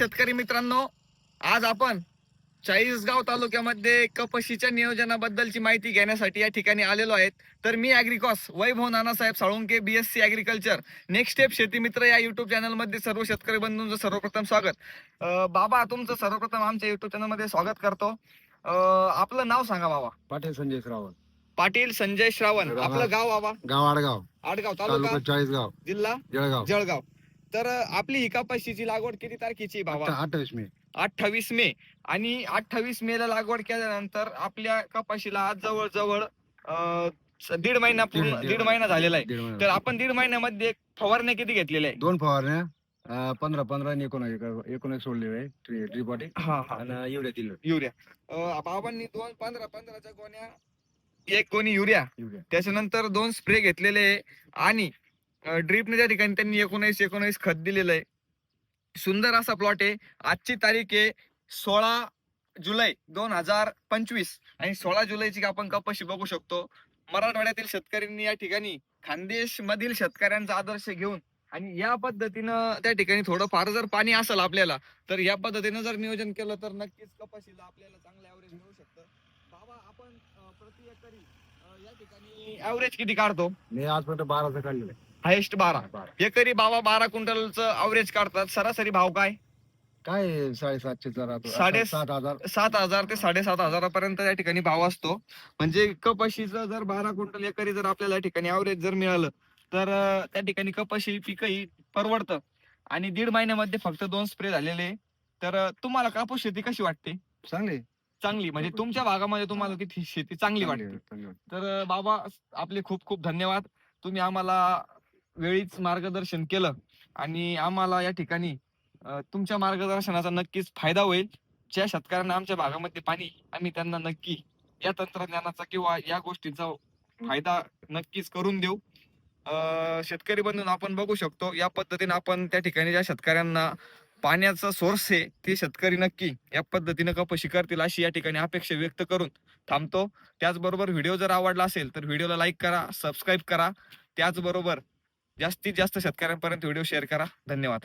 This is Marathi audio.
शेतकरी मित्रांनो आज आपण चाळीसगाव तालुक्यामध्ये कपशीच्या नियोजनाबद्दलची माहिती घेण्यासाठी या ठिकाणी आलेलो आहेत. तर मी अॅग्रिकॉस Vaibhav Nanasaheb Salunke BSc agriculture next step शेती मित्र या युट्यूब चॅनलमध्ये सर्व शेतकरी बंधूंचं सर्वप्रथम स्वागत. बाबा तुमचं सर्वप्रथम आमच्या युट्यूब चॅनलमध्ये स्वागत करतो. आपलं नाव सांगा बाबा. पाटील संजय श्रावण. पाटील संजय श्रावण. आपलं गाव बाबा. गाव आडगाव. आडगाव तालुका चाळीसगाव. जिल्हा. जळगाव. जळगाव. तर आपली ही कपाशीची लागवड किती तारखेची बाबा? अठ्ठावीस मे. अठ्ठावीस मे. आणि अठ्ठावीस मे ला लागवड केल्यानंतर आपल्या कपाशीला आज जवळजवळ अं, स- दीड महिना पूर्ण दीड महिना झालेला आहे. तर आपण दीड महिन्यामध्ये फवारण्या किती घेतलेल्या आहे दोन फवारण्या. अं, पंधरा पंधरा आणि एकोणावीस एकोणावीस सोडले आहे ट्री ट्रिपॉटी हा हा. आणि एवढ्या दिलं युरिया. अं, बाबांनी दोन पंधरा पंधराच्या गोण्या एक गोणी युरिया. एवढ्या त्याच्यानंतर दोन स्प्रे घेतलेले आहे. आणि ड्रीपने त्या ठिकाणी त्यांनी एकोणीस एकोणीस खत दिलेलं आहे. सुंदर असा प्लॉट आहे. आजची तारीख आहे सोळा जुलै दोन हजार पंचवीस आणि सोळा जुलैची आपण कपाशी बघू शकतो. मराठवाड्यातील शेतकऱ्यांनी या ठिकाणी खानदेश मधील शेतकऱ्यांचा आदर्श घेऊन आणि या पद्धतीनं त्या ठिकाणी थोडं फार जर पाणी असेल आपल्याला तर या पद्धतीनं जर नियोजन केलं तर नक्कीच कपाशीला आपल्याला चांगलं ऍव्हरेज मिळू शकतं. बाबा आपण प्रति एकरी या ठिकाणी ऍव्हरेज किती काढतो? मी आजपर्यंत बाराचं काढलेलं आहे. हायेस्ट बारा. एकरी बाबा बारा क्विंटलचं ऍव्हरेज काढतात. सरासरी भाव काय? काय साडेसातशे जरा? साडे- सात हजार. सात हजार ते साडेसात हजारापर्यंत या ठिकाणी भाव असतो. म्हणजे कपाशीचं जर बारा क्विंटल एकरी जर आपल्याला या ठिकाणी ऍव्हरेज जर मिळालं तर त्या ठिकाणी कपाशी पिकही परवडतं. आणि दीड महिन्यामध्ये फक्त दोन स्प्रे झालेले. तर तुम्हाला कापूस शेती कशी वाटते? चांगले चांगली. म्हणजे तुमच्या भागामध्ये तुम्हाला ती शेती चांगली वाटते. तर बाबा आपले खूप खूप धन्यवाद. तुम्ही आम्हाला वेळीच मार्गदर्शन केलं आणि आम्हाला या ठिकाणी तुमच्या मार्गदर्शनाचा नक्कीच फायदा होईल. ज्या शेतकऱ्यांना आमच्या भागामध्ये पाणी आम्ही त्यांना नक्की या तंत्रज्ञानाचा किंवा या गोष्टीचा फायदा नक्कीच करून देऊ. अं, शेतकरी बंधून आपण बघू शकतो या पद्धतीने आपण त्या ठिकाणी ज्या शेतकऱ्यांना पाण्याचा सोर्स आहे ते शेतकरी नक्की या पद्धतीने कपशी करतील अशी या ठिकाणी अपेक्षा व्यक्त करून थांबतो. त्याचबरोबर व्हिडिओ जर आवडला असेल तर व्हिडिओला लाईक करा सबस्क्राईब करा. त्याचबरोबर जास्तीत जास्त शेतकऱ्यांपर्यंत व्हिडिओ शेअर करा. धन्यवाद.